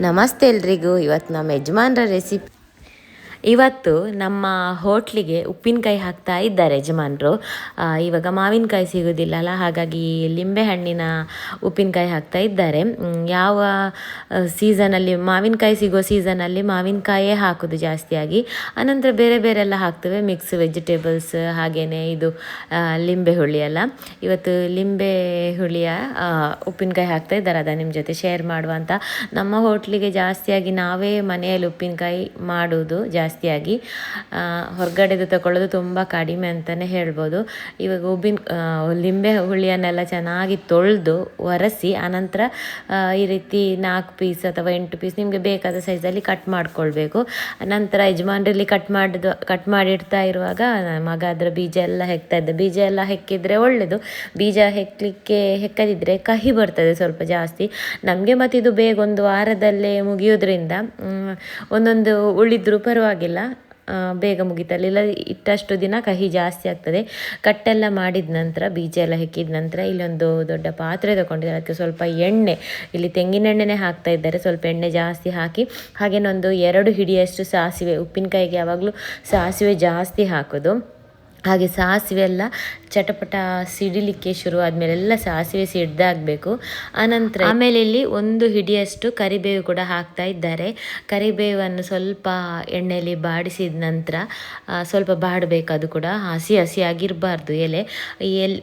ನಮಸ್ತೆ ಎಲ್ರಿಗೂ. ಇವತ್ತು ನಮ್ಮ ಯಜಮಾನ್ರ ರೆಸಿಪಿ ಇವತ್ತು ನಮ್ಮ ಹೋಟ್ಲಿಗೆ ಉಪ್ಪಿನಕಾಯಿ ಹಾಕ್ತಾ ಇದ್ದಾರೆ ಯಜಮಾನರು. ಇವಾಗ ಮಾವಿನಕಾಯಿ ಸಿಗೋದಿಲ್ಲಲ್ಲ ಹಾಗಾಗಿ ಲಿಂಬೆಹಣ್ಣಿನ ಉಪ್ಪಿನಕಾಯಿ ಹಾಕ್ತಾ ಇದ್ದಾರೆ. ಯಾವ ಸೀಸನಲ್ಲಿ ಮಾವಿನಕಾಯಿ ಸಿಗೋ ಸೀಸನಲ್ಲಿ ಮಾವಿನಕಾಯೇ ಹಾಕೋದು ಜಾಸ್ತಿಯಾಗಿ. ಆನಂತರ ಬೇರೆ ಬೇರೆ ಎಲ್ಲ ಹಾಕ್ತೇವೆ, ಮಿಕ್ಸ್ ವೆಜಿಟೇಬಲ್ಸ್ ಹಾಗೆಯೇ ಇದು ಲಿಂಬೆ ಹುಳಿ ಎಲ್ಲ ಇವತ್ತು ಲಿಂಬೆ ಹುಳಿಯ ಉಪ್ಪಿನಕಾಯಿ ಹಾಕ್ತಾ ಇದ್ದಾರೆ ಅದ ನಿಮ್ಮ ಜೊತೆ ಶೇರ್ ಮಾಡುವ ನಮ್ಮ ಹೋಟ್ಲಿಗೆ ಜಾಸ್ತಿಯಾಗಿ ನಾವೇ ಮನೆಯಲ್ಲಿ ಉಪ್ಪಿನಕಾಯಿ ಮಾಡೋದು ಜಾಸ್ತಿಯಾಗಿ ಹೊರಗಡೆದು ತಗೊಳ್ಳೋದು ತುಂಬ ಕಡಿಮೆ ಅಂತಲೇ ಹೇಳ್ಬೋದು. ಇವಾಗ ಉಬ್ಬಿನ ಲಿಂಬೆ ಹುಳಿಯನ್ನೆಲ್ಲ ಚೆನ್ನಾಗಿ ತೊಳೆದು ಒರೆಸಿ, ಆನಂತರ ಈ ರೀತಿ ನಾಲ್ಕು ಪೀಸ್ ಅಥವಾ ಎಂಟು ಪೀಸ್ ನಿಮಗೆ ಬೇಕಾದ ಸೈಜಲ್ಲಿ ಕಟ್ ಮಾಡ್ಕೊಳ್ಬೇಕು. ನಂತರ ಯಜಮಾನ್ರಲ್ಲಿ ಕಟ್ ಮಾಡಿದ ಕಟ್ ಮಾಡಿಡ್ತಾ ಇರುವಾಗ, ಮಗ ಅದರ ಬೀಜ ಎಲ್ಲ ಹೆಕ್ತಾ ಇದ್ದ. ಬೀಜ ಎಲ್ಲ ಹೆಕ್ಕಿದ್ರೆ ಒಳ್ಳೆಯದು ಬೀಜ ಹೆಕ್ಕಲಿಕ್ಕೆ ಹೆಕ್ಕದಿದ್ದರೆ ಕಹಿ ಬರ್ತದೆ ಸ್ವಲ್ಪ ಜಾಸ್ತಿ. ನಮಗೆ ಮತ್ತಿದು ಬೇಗ ಒಂದು ವಾರದಲ್ಲೇ ಮುಗಿಯೋದ್ರಿಂದ ಒಂದೊಂದು ಉಳಿದ್ರೂ ಪರವಾಗಿಲ್ಲ. ಬೇಗ ಮುಗಿತಲ್ಲ. ಇಲ್ಲ, ಇಟ್ಟಷ್ಟು ದಿನ ಕಹಿ ಜಾಸ್ತಿ ಆಗ್ತದೆ. ಕಟ್ಟೆಲ್ಲ ಮಾಡಿದ ನಂತರ, ಬೀಜ ಎಲ್ಲ ಹೆಕ್ಕಿದ ನಂತರ ಇಲ್ಲೊಂದು ದೊಡ್ಡ ಪಾತ್ರೆ ತೊಗೊಂಡಿದ್ದಾರೆ. ಅದಕ್ಕೆ ಸ್ವಲ್ಪ ಎಣ್ಣೆ, ಇಲ್ಲಿ ತೆಂಗಿನ ಎಣ್ಣೆನೇ ಹಾಕ್ತಾ ಇದ್ದಾರೆ. ಸ್ವಲ್ಪ ಎಣ್ಣೆ ಜಾಸ್ತಿ ಹಾಕಿ ಹಾಗೇನೊಂದು ಎರಡು ಹಿಡಿಯಷ್ಟು ಸಾಸಿವೆ, ಉಪ್ಪಿನಕಾಯಿಗೆ ಯಾವಾಗಲೂ ಸಾಸಿವೆ ಜಾಸ್ತಿ ಹಾಕೋದು. ಹಾಗೆ ಸಾಸಿವೆ ಎಲ್ಲ ಚಟಪಟ ಸಿಡಿಲಿಕ್ಕೆ ಶುರು ಆದಮೇಲೆ ಎಲ್ಲ ಸಾಸಿವೆ ಸಿಡ್ದಾಗಬೇಕು ಆನಂತರ ಆಮೇಲೆ ಇಲ್ಲಿ ಒಂದು ಹಿಡಿಯಷ್ಟು ಕರಿಬೇವು ಕೂಡ ಹಾಕ್ತಾ ಇದ್ದಾರೆ. ಕರಿಬೇವನ್ನು ಸ್ವಲ್ಪ ಎಣ್ಣೆಯಲ್ಲಿ ಬಾಡಿಸಿದ ನಂತರ ಸ್ವಲ್ಪ ಬಾಡಬೇಕು ಅದು ಕೂಡ. ಹಸಿ ಹಸಿ ಆಗಿರಬಾರ್ದು ಎಲೆ. ಎಲ್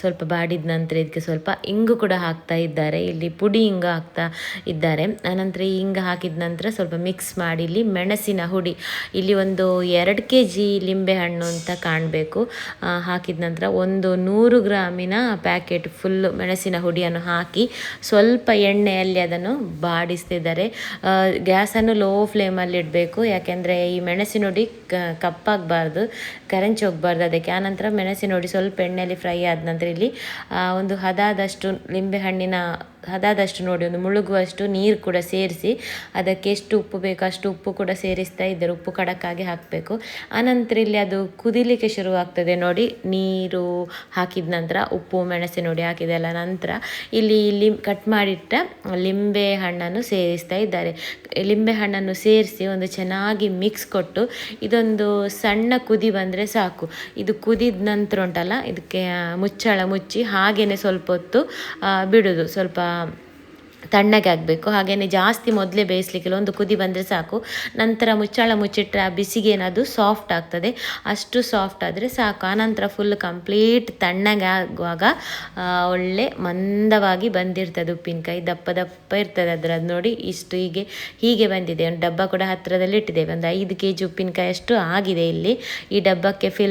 ಸ್ವಲ್ಪ ಬಾಡಿದ ನಂತರ ಇದಕ್ಕೆ ಸ್ವಲ್ಪ ಇಂಗು ಕೂಡ ಹಾಕ್ತಾ ಇದ್ದಾರೆ. ಇಲ್ಲಿ ಪುಡಿ ಇಂಗು ಹಾಕ್ತಾ ಇದ್ದಾರೆ. ಆನಂತರ ಈ ಇಂಗು ಹಾಕಿದ ನಂತರ ಸ್ವಲ್ಪ ಮಿಕ್ಸ್ ಮಾಡಿ ಇಲ್ಲಿ ಮೆಣಸಿನ ಹುಡಿ. ಇಲ್ಲಿ ಒಂದು ಎರಡು ಕೆ ಜಿ ಲಿಂಬೆಹಣ್ಣು ಅಂತ ಕಾಣಬೇಕು. ಹಾಕಿದ ನಂತರ ಒಂದು ನೂರು ಗ್ರಾಮಿನ ಪ್ಯಾಕೆಟ್ ಫುಲ್ಲು ಮೆಣಸಿನ ಹುಡಿಯನ್ನು ಹಾಕಿ ಸ್ವಲ್ಪ ಎಣ್ಣೆಯಲ್ಲಿ ಅದನ್ನು ಬಾಡಿಸ್ತಿದ್ದಾರೆ. ಗ್ಯಾಸನ್ನು ಲೋ ಫ್ಲೇಮಲ್ಲಿ ಇಡಬೇಕು. ಯಾಕೆಂದರೆ ಈ ಮೆಣಸಿನ ಹುಡಿ ಕಪ್ಪಾಗಬಾರ್ದು, ಕರೆಂಚಿ ಹೋಗಬಾರ್ದು ಅದಕ್ಕೆ. ಆನಂತರ ಮೆಣಸಿನ ಹುಡಿ ಸ್ವಲ್ಪ ಎಣ್ಣೆಯಲ್ಲಿ ಫ್ರೈ ಆದ ನಂತರ ಇಲ್ಲಿ ಒಂದು ಹದಾದಷ್ಟು ಲಿಂಬೆಹಣ್ಣಿನ ಹದಾದಷ್ಟು ನೋಡಿ, ಒಂದು ಮುಳುಗುವಷ್ಟು ನೀರು ಕೂಡ ಸೇರಿಸಿ, ಅದಕ್ಕೆ ಎಷ್ಟು ಉಪ್ಪು ಬೇಕೋ ಅಷ್ಟು ಉಪ್ಪು ಕೂಡ ಸೇರಿಸ್ತಾ ಇದ್ದಾರೆ ಉಪ್ಪು ಕಡಕ್ಕಾಗಿ ಹಾಕಬೇಕು. ಆನಂತರ ಇಲ್ಲಿ ಅದು ಕುದಿಲಿಕ್ಕೆ ಶುರುವಾಗ್ತದೆ ನೋಡಿ, ನೀರು ಹಾಕಿದ ನಂತರ ಉಪ್ಪು, ಮೆಣಸೆ ನೋಡಿ ಹಾಕಿದೆಲ್ಲ ನಂತರ ಇಲ್ಲಿ ಇಲ್ಲಿ ಕಟ್ ಮಾಡಿಟ್ಟ ಲಿಂಬೆ ಹಣ್ಣನ್ನು ಸೇರಿಸ್ತಾ ಇದ್ದಾರೆ. ಲಿಂಬೆ ಹಣ್ಣನ್ನು ಸೇರಿಸಿ ಒಂದು ಚೆನ್ನಾಗಿ ಮಿಕ್ಸ್ ಕೊಟ್ಟು ಇದೊಂದು ಸಣ್ಣ ಕುದಿ ಬಂದರೆ ಸಾಕು. ಇದು ಕುದಿದ ನಂತರ ಉಂಟಲ್ಲ, ಇದಕ್ಕೆ ಮುಚ್ಚಳ ಮುಚ್ಚಿ ಹಾಗೆಯೇ ಸ್ವಲ್ಪ ಹೊತ್ತು ಬಿಡೋದು. ಸ್ವಲ್ಪ ತಣ್ಣಗೆ ಆಗಬೇಕು. ಹಾಗೆಯೇ ಜಾಸ್ತಿ ಮೊದಲೇ ಬೇಯಿಸ್ಲಿಕ್ಕಿಲ್ಲ ಒಂದು ಕುದಿ ಬಂದರೆ ಸಾಕು. ನಂತರ ಮುಚ್ಚಳ ಮುಚ್ಚಿಟ್ಟರೆ ಆ ಬಿಸಿಗೆ ಏನದು ಸಾಫ್ಟ್ ಆಗ್ತದೆ. ಅಷ್ಟು ಸಾಫ್ಟ್ ಆದರೆ ಸಾಕು. ಆನಂತರ ಫುಲ್ ಕಂಪ್ಲೀಟ್ ತಣ್ಣಗೆ ಆಗುವಾಗ ಒಳ್ಳೆ ಮಂದವಾಗಿ ಬಂದಿರ್ತದೆ ಉಪ್ಪಿನಕಾಯಿ. ದಪ್ಪ ದಪ್ಪ ಇರ್ತದೆ ಅದರದ್ದು ನೋಡಿ. ಇಷ್ಟು ಹೀಗೆ ಹೀಗೆ ಬಂದಿದೆ. ಒಂದು ಡಬ್ಬ ಕೂಡ ಹತ್ತಿರದಲ್ಲಿ ಇಟ್ಟಿದ್ದೇವೆ ಒಂದು ಐದು ಕೆ ಜಿ ಉಪ್ಪಿನಕಾಯಿ ಅಷ್ಟು ಆಗಿದೆ ಇಲ್ಲಿ. ಈ ಡಬ್ಬಕ್ಕೆ ಫಿಲ್